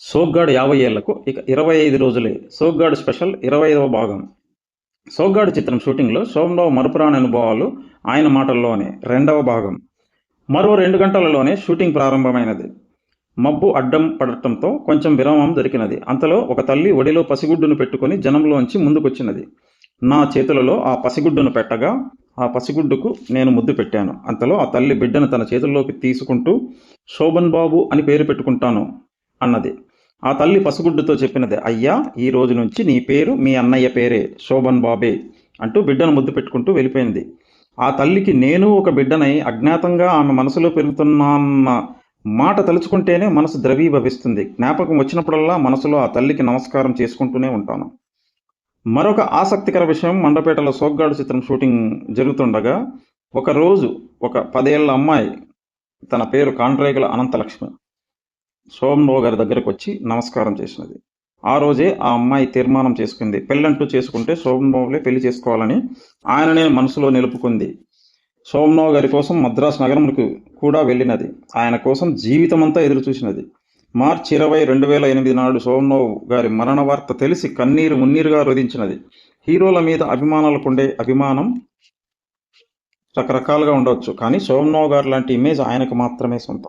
సోగ్గాడు యాభై ఏళ్ళకు ఇక ఇరవై ఐదు రోజులే. సోగ్గాడు స్పెషల్ ఇరవై ఐదవ భాగం. సోగ్గాడు చిత్రం షూటింగ్లో సోమరావు మరపురాని అనుభవాలు ఆయన మాటల్లోనే. రెండవ భాగం. మరో రెండు గంటలలోనే షూటింగ్ ప్రారంభమైనది. మబ్బు అడ్డం పడటంతో కొంచెం విరామం దొరికినది. అంతలో ఒక తల్లి ఒడిలో పసిగుడ్డును పెట్టుకొని జనంలోంచి ముందుకొచ్చినది. నా చేతులలో ఆ పసిగుడ్డును పెట్టగా ఆ పసిగుడ్డుకు నేను ముద్దు పెట్టాను. అంతలో ఆ తల్లి బిడ్డను తన చేతుల్లోకి తీసుకుంటూ శోభన్ బాబు అని పేరు పెట్టుకుంటాను అన్నది. ఆ తల్లి పసుగుడ్డుతో చెప్పినది అయ్యా ఈ రోజు నుంచి నీ పేరు మీ అన్నయ్య పేరే శోభన్ బాబే అంటూ బిడ్డను ముద్దు పెట్టుకుంటూ వెళ్ళిపోయింది. ఆ తల్లికి నేను ఒక బిడ్డనై అజ్ఞాతంగా ఆమె మనసులో పెరుగుతున్నాన్న మాట తలుచుకుంటేనే మనసు ద్రవీభవిస్తుంది. జ్ఞాపకం వచ్చినప్పుడల్లా మనసులో ఆ తల్లికి నమస్కారం చేసుకుంటూనే ఉంటాను. మరొక ఆసక్తికర విషయం మండపేటలో సోగ్గాడు చిత్రం షూటింగ్ జరుగుతుండగా ఒకరోజు ఒక పదేళ్ళ అమ్మాయి తన పేరు కాండ్రేగల అనంతలక్ష్మి. సోమరావు గారి దగ్గరకు వచ్చి నమస్కారం చేసినది. ఆ రోజే ఆ అమ్మాయి తీర్మానం చేసుకుంది. పెళ్ళంటూ చేసుకుంటే సోమరావులే పెళ్ళి చేసుకోవాలని ఆయననే మనసులో నిలుపుకుంది. సోమరావు గారి కోసం మద్రాసు నగరంకు కూడా వెళ్ళినది. ఆయన కోసం జీవితమంతా ఎదురు చూసినది మార్చి ఇరవై రెండు వేల ఎనిమిది నాడు సోమరావు గారి మరణ వార్త తెలిసి కన్నీరు మున్నీరుగా రోధించినది. హీరోల మీద అభిమానులకు ఉండే అభిమానం రకరకాలుగా ఉండవచ్చు. కానీ సోమరావు గారు లాంటి ఇమేజ్ ఆయనకు మాత్రమే సొంతం.